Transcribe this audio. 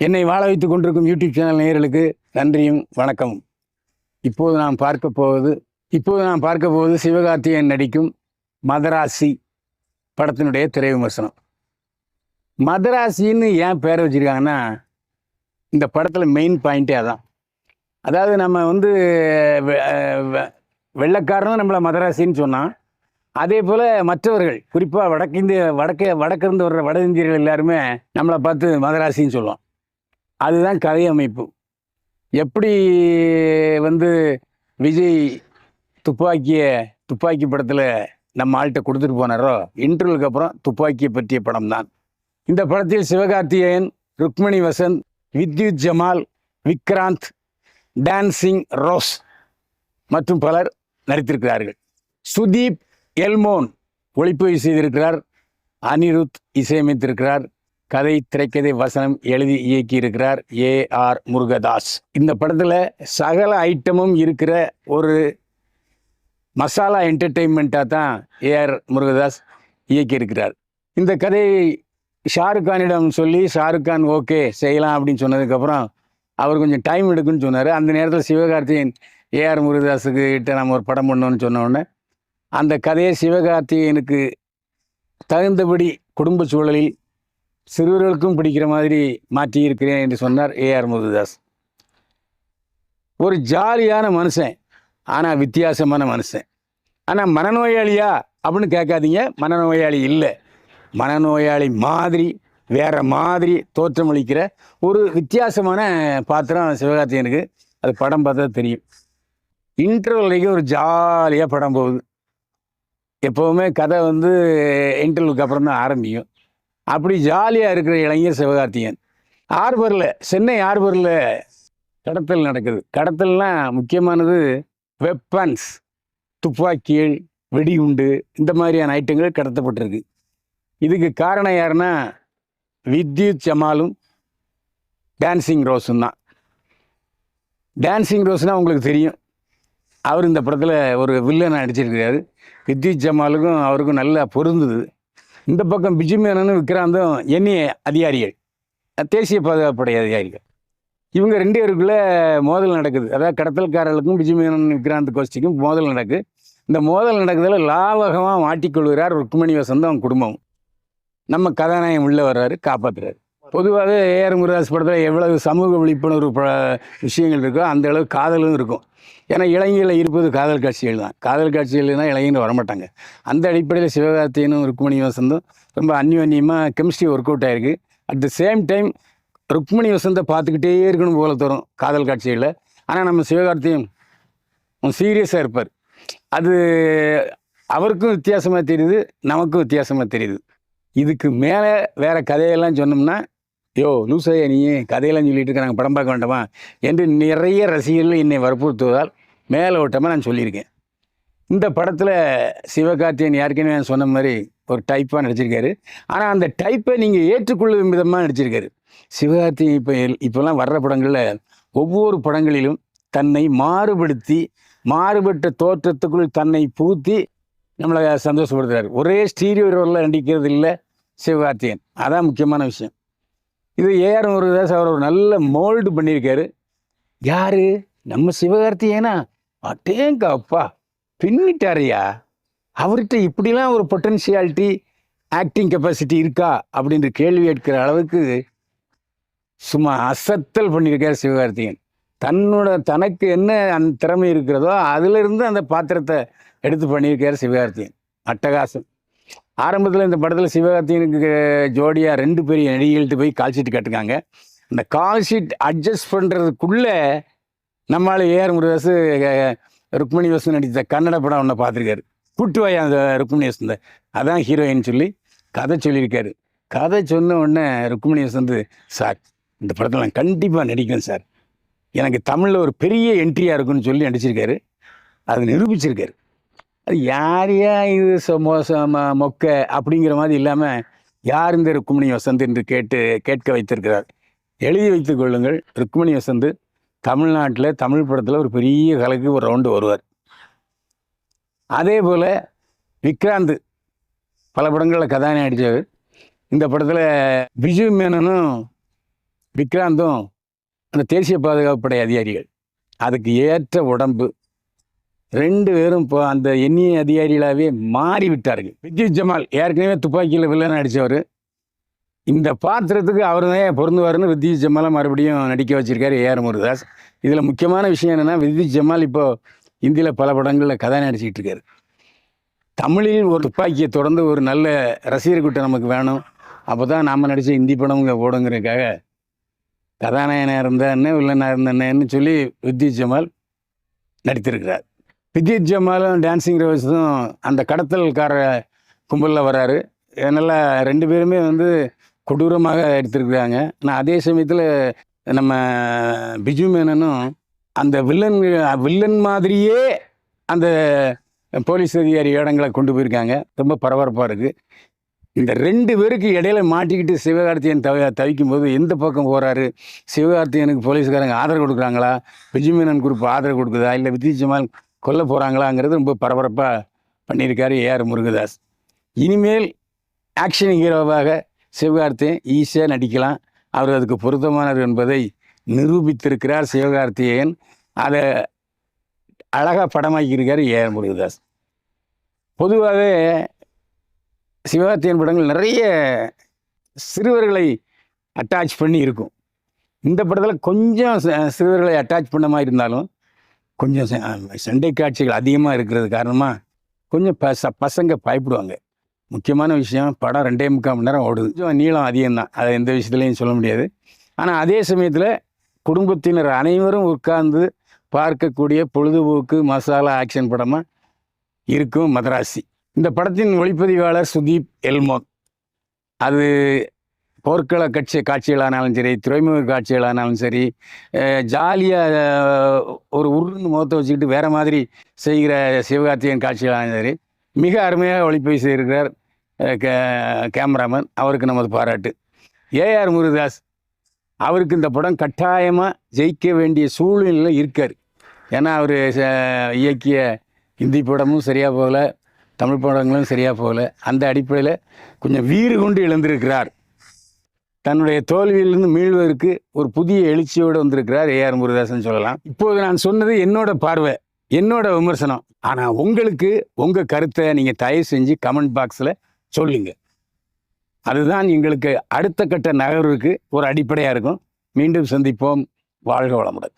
என்னை வாழ வைத்துக் கொண்டிருக்கும் யூடியூப் சேனல் நேயர்களுக்கு நன்றியும் வணக்கமும். இப்போது நாம் பார்க்க போவது இப்போது நாம் பார்க்க போவது சிவகார்த்திகேயன் நடிக்கும் மதராசி படத்தினுடைய திரை விமர்சனம் மதராசின்னு ஏன் பேர் வச்சிருக்காங்கன்னா இந்த படத்தில் மெயின் பாயிண்ட்டே அதான். அதாவது நம்ம வந்து வெள்ளக்காரனும் வெள்ளைக்காரனும் நம்மளை மதராசின்னு சொன்னான். அதே போல் மற்றவர்கள் குறிப்பாக வடக்கிந்திய வடக்கே வடக்கிருந்து வர்ற வட இந்தியர்கள் எல்லாருமே நம்மளை பார்த்து மதராசின்னு சொல்லுவோம் அதுதான் கதை அமைப்பு எப்படி வந்து விஜய் துப்பாக்கிய துப்பாக்கி படத்தில் நம்ம ஆள்கிட்ட கொடுத்துட்டு போனாரோ இன்டர்வியூக்கு அப்புறம் துப்பாக்கியை பற்றிய படம் தான். இந்த படத்தில் Sivakarthikeyan Rukmini Vasanth Vidyut Jamal Vikranth dancing rose மற்றும் பலர் நடித்திருக்கிறார்கள். சுதீப் எல்மோன் ஒளிப்பதிவு செய்திருக்கிறார். அனிருத் இசையமைத்திருக்கிறார். கதை திரைக்கதை வசனம் எழுதி இயக்கியிருக்கிறார் ஏ ஆர் முருகதாஸ். இந்த படத்தில் சகல ஐட்டமும் இருக்கிற ஒரு மசாலா என்டர்டெயின்மெண்ட்டாக தான் ஏஆர் முருகதாஸ் இயக்கியிருக்கிறார். இந்த கதையை ஷாருக் கானிடம் சொல்லி ஷாருக் கான் ஓகே செய்யலாம் அப்படின்னு சொன்னதுக்கப்புறம் அவர் கொஞ்சம் டைம் எடுக்குன்னு சொன்னார். அந்த நேரத்தில் சிவகார்த்திகேயன் ஏஆர் முருகதாஸுக்கு கிட்ட நம்ம ஒரு படம் பண்ணோன்னு சொன்ன உடனே அந்த கதையை சிவகார்த்திகேயனுக்கு தகுந்தபடி குடும்ப சூழலில் சிறுவர்களுக்கும் பிடிக்கிற மாதிரி மாற்றியிருக்கிறேன் என்று சொன்னார் ஏஆர் முருகதாஸ். ஒரு ஜாலியான மனுஷன் ஆனால் வித்தியாசமான மனுஷன். ஆனால் மனநோயாளியா அப்படின்னு கேட்காதீங்க மனநோயாளி இல்லை. மனநோயாளி மாதிரி வேற மாதிரி தோற்றமளிக்கிற ஒரு வித்தியாசமான பாத்திரம் சிவகார்த்திகனுக்கு அது படம் பார்த்தா தெரியும். இன்டர்வல் வரைக்கும் ஒரு ஜாலியாக படம் போகுது. எப்போவுமே கதை வந்து இன்டர்வலுக்கு அப்புறம் தான் ஆரம்பிக்கும். அப்படி ஜாலியாக இருக்கிற இளைஞர் சிவகார்த்திகேயன். ஆர்பரில் சென்னை ஆர்பரில் கடத்தல் நடக்குது. கடத்தல்னால் முக்கியமானது வெப்பன்ஸ் துப்பாக்கிகள் வெடிகுண்டு இந்த மாதிரியான ஐட்டங்கள் கடத்தப்பட்டிருக்கு. இதுக்கு காரணம் யாருன்னா வித்யுத் ஜமாலும் டான்சிங் ரோஸும் தான். டான்சிங் ரோஸ்னால் உங்களுக்கு தெரியும். அவர் இந்த படத்தில் ஒரு வில்லனை நடிச்சிருக்கிறாரு வித்யுத் ஜமாலுக்கும் அவருக்கும் நல்லா பொருந்துது. இந்த பக்கம் பிஜிமேனனும் விக்ராந்தும் எண்ணிய அதிகாரிகள். தேசிய பாதுகாப்புடைய அதிகாரிகள். இவங்க ரெண்டு பேருக்குள்ளே மோதல் நடக்குது. அதாவது கடத்தல்காரர்களுக்கும் பிஜிமேனன் விக்ராந்த் கோஷ்டிக்கும் மோதல் நடக்குது இந்த மோதல் நடக்குதுல லாவகமாக மாட்டிக்கொள்கிறார் ருக்மணி வசந்தம் அவங்க குடும்பம். நம்ம கதாநாயகம் உள்ளே வர்றாரு காப்பாற்றுறாரு பொதுவாகவே ஏஆர் முருகாஸ் படத்தில் எவ்வளவு சமூக விழிப்புணர்வு ப விஷயங்கள் இருக்கோ அந்த அளவு காதலும் இருக்கும். ஏன்னா இளைஞர்களில் இருப்பது காதல் காட்சிகள் தான். காதல் காட்சிகள்னா இளைஞர்கள் வரமாட்டாங்க. அந்த அடிப்படையில் சிவகார்த்தியனும் ருக்மணி வசந்தும் ரொம்ப அந்யோன்யமாக கெமிஸ்ட்ரி ஒர்க் அவுட் ஆயிருக்கு. At the same time Rukmini வசந்தை பார்த்துக்கிட்டே இருக்கணும் போல தரும் காதல் காட்சிகளில். ஆனால் நம்ம சிவகார்த்தியும் சீரியஸாக இருப்பார். அது அவருக்கும் வித்தியாசமாக தெரியுது நமக்கும் வித்தியாசமாக தெரியுது. இதுக்கு மேலே வேறு கதையெல்லாம் சொன்னோம்னா யோ லூசையா நீ கதையெல்லாம் சொல்லிட்டு இருக்கிறாங்க படம் பார்க்க வேண்டாமா? என்று நிறைய ரசிகர்கள் என்னை வற்புறுத்துவதால் மேலோட்டமாக நான் சொல்லியிருக்கேன். இந்த படத்தில் சிவகார்த்தியன் ஏற்கனவே நான் சொன்ன மாதிரி ஒரு டைப்பாக நடிச்சிருக்காரு. ஆனால் அந்த டைப்பை நீங்கள் ஏற்றுக்கொள்ளும் விதமாக நடிச்சிருக்காரு. சிவகார்த்தியன் இப்போ இப்போல்லாம் வர்ற படங்களில் ஒவ்வொரு படங்களிலும் தன்னை மாறுபடுத்தி மாறுபட்ட தோற்றத்துக்குள் தன்னை பூத்தி நம்மளை சந்தோஷப்படுத்துறாரு. ஒரே ஸ்டீரியோ ரோலில் நடிக்கிறது இல்லை சிவகார்த்தியன் அதான் முக்கியமான விஷயம். இது ஏஆர் முருகதாஸ் அவர் ஒரு நல்ல மோல்டு பண்ணியிருக்காரு. யாரு? நம்ம சிவகார்த்திகேனா அட்டேங்க அப்பா பின்னிட்டாரையா அவர்கிட்ட இப்படிலாம் ஒரு பொட்டன்ஷியாலிட்டி ஆக்டிங் கெப்பாசிட்டி இருக்கா? அப்படின்ற கேள்வி கேட்கிற அளவுக்கு சும்மா அசத்தல் பண்ணியிருக்கார் சிவகார்த்திகேயன். தன்னோட தனக்கு என்ன அந்த திறமை இருக்கிறதோ அதிலிருந்து அந்த பாத்திரத்தை எடுத்து பண்ணியிருக்கார் சிவகார்த்திகேயன். அட்டகாசம். ஆரம்பத்தில் இந்த படத்தில் சிவகார்த்திகனுக்கு ஜோடியாக ரெண்டு பெரிய நடிகைகள்கிட்ட போய் கால் ஷீட் கட்டுக்காங்க அந்த கால் ஷீட் அட்ஜஸ்ட் பண்ணுறதுக்குள்ளே நம்மளால் ஏஆர் முருகாசு ருக்மணி வசு நடித்த கன்னட படம் ஒன்று பார்த்துருக்காரு. கூட்டு வாய் அந்த ருக்மணி வசந்த அதான் ஹீரோயின் சொல்லி கதை சொல்லியிருக்காரு. கதை சொன்ன உடனே ருக்மணி வசந்த் சார் இந்த படத்தில் நான் கண்டிப்பாக நடிக்கிறேன் சார். எனக்கு தமிழில் ஒரு பெரிய என்ட்ரியாக இருக்குன்னு சொல்லி நடிச்சிருக்காரு. அது நிரூபிச்சிருக்காரு. அது யார் ஏன் இது மோசம் ம- மொக்க அப்படிங்கிற மாதிரி இல்லாமல் யார் இந்த ருக்மணி வசந்த் என்று கேட்டு கேட்க வைத்திருக்கிறார்? எழுதி வைத்துக் கொள்ளுங்கள். ருக்மணி வசந்த் தமிழ்நாட்டில் தமிழ் படத்தில் ஒரு பெரிய கலைக்கு ஒரு ரவுண்டு வருவார். அதே போல் விக்ராந்த் பல படங்களில் கதாநாயகி நடித்தவர் இந்த படத்தில் பிஜு மேனனும் விக்ராந்தும் அந்த தேசிய பாதுகாப்பு படை அதிகாரிகள். அதுக்கு ஏற்ற உடம்பு. ரெண்டு பேரும் இப்போ அந்த எண்ணிய அதிகாரிகளாகவே மாறி விட்டார்கள் வித்யுத் ஜமால் ஏற்கனவே துப்பாக்கியில் வில்லன் அடித்தவர் இந்த பாத்திரத்துக்கு அவர் தான் பொருந்துவார்னு வித்யுத் ஜமாலை மறுபடியும் நடிக்க வச்சுருக்காரு ஏஆர் முருகதாஸ். இதில் முக்கியமான விஷயம் என்னென்னா வித்யுத் ஜமால் இப்போது இந்தியில் பல படங்களில் கதை நடிச்சிக்கிட்டு இருக்காரு. தமிழில் ஒரு துப்பாக்கியை தொடர்ந்து ஒரு நல்ல ரசிகர் கூட்டம் நமக்கு வேணும். அப்போ தான் நாம் நடித்த இந்தி படம் இங்கே ஓடுங்கிறதுக்காக கதாநாயகனாக இருந்தேன்னு வில்லனாக இருந்தேன்னு சொல்லி வித்யுத் ஜமால் நடித்திருக்கிறார். வித்யுத் ஜமாலும் டான்ஸிங் ரோஸும் அந்த கடத்தல்கார கும்பலில் வராரு. அதனால் ரெண்டு பேருமே வந்து கொடூரமாக எடுத்திருக்கிறாங்க. ஆனால் அதே சமயத்தில் நம்ம பிஜு மேனனும் அந்த வில்லன் வில்லன் மாதிரியே அந்த போலீஸ் அதிகாரி இடங்களை கொண்டு போயிருக்காங்க. ரொம்ப பரபரப்பாக இருக்குது இந்த ரெண்டு பேருக்கு இடையில மாட்டிக்கிட்டு சிவகார்த்தியன் தவ தவிக்கும் போது எந்த பக்கம் போகிறாரு சிவகார்த்தியனுக்கு போலீஸ்காரங்க ஆதரவு கொடுக்குறாங்களா? பிஜுமேனன் குரூப் ஆதரவு கொடுக்குதா? இல்லை வித்யுத் கொல்ல போகிறாங்களாங்கிறது ரொம்ப பரபரப்பாக பண்ணியிருக்காரு ஏஆர் முருகதாஸ். இனிமேல் ஆக்ஷன் ஹீரோவாக சிவகார்த்தியன் ஈஸியாக நடிக்கலாம். அவர் அதுக்கு பொருத்தமானவர் என்பதை நிரூபித்திருக்கிறார் சிவகார்த்திகேயன். அதை அழகாக படமாக்கியிருக்கார் ஏஆர் முருகதாஸ். பொதுவாகவே சிவகார்த்தியன் படங்கள் நிறைய சிறுவர்களை அட்டாச் பண்ணி இருக்கும் இந்த படத்தில் கொஞ்சம் ச- சிறுவர்களை அட்டாச் பண்ண மாதிரி இருந்தாலும் கொஞ்சம் ச- சண்டை காட்சிகள் அதிகமாக இருக்கிறது காரணமாக கொஞ்சம் பச பசங்க பயப்படுவாங்க. முக்கியமான விஷயம் படம் ரெண்டே முக்கால் மணி நேரம் ஓடுது. கொஞ்சம் நீளம் அதிகம்தான். அதை எந்த விஷயத்துலையும் சொல்ல முடியாது. ஆனால் அதே சமயத்தில் குடும்பத்தினர் அனைவரும் உட்கார்ந்து பார்க்கக்கூடிய பொழுதுபோக்கு மசாலா ஆக்ஷன் படமாக இருக்கும் மதராசி. இந்த படத்தின் ஒளிப்பதிவாளர் சுதீப் எல்மோக் அது போர்க்கள கட்சி காட்சிகளானாலும் சரி துறைமுக காட்சிகளானாலும் சரி ஜாலியாக ஒரு உருன்னு முகத்தை வச்சுக்கிட்டு வேற மாதிரி செய்கிற சிவகார்த்திகேயன் காட்சிகளானாலும் சரி மிக அருமையாக ஒளிப்பதிவு செய்திருக்கிறார் கே- கேமராமேன். அவருக்கு நமது பாராட்டு. ஏஆர் முருகதாஸ் அவருக்கு இந்த படம் கட்டாயமாக ஜெயிக்க வேண்டிய சூழ்நிலையில் இருக்கார். ஏன்னா அவர் இயக்கிய இந்தி படமும் சரியாக போகலை தமிழ் படங்களும் சரியாக போகலை. அந்த அடிப்படையில் கொஞ்சம் வீறு கொண்டு எழுந்திருக்கிறார். தன்னுடைய தோல்வியிலிருந்து மீள்வதற்கு ஒரு புதிய எழுச்சியோடு வந்திருக்கிறார் ஏஆர் முருகதாசன் சொல்லலாம். இப்போது நான் சொன்னது என்னோட பார்வை என்னோட விமர்சனம். ஆனால் உங்களுக்கு உங்கள் கருத்தை நீங்கள் தயவு செஞ்சு கமெண்ட் பாக்ஸில் சொல்லுங்க. அதுதான் எங்களுக்கு அடுத்த கட்ட நகர்வுக்கு ஒரு அடிப்படையாக இருக்கும். மீண்டும் சந்திப்போம். வாழ்க வளமுடன்.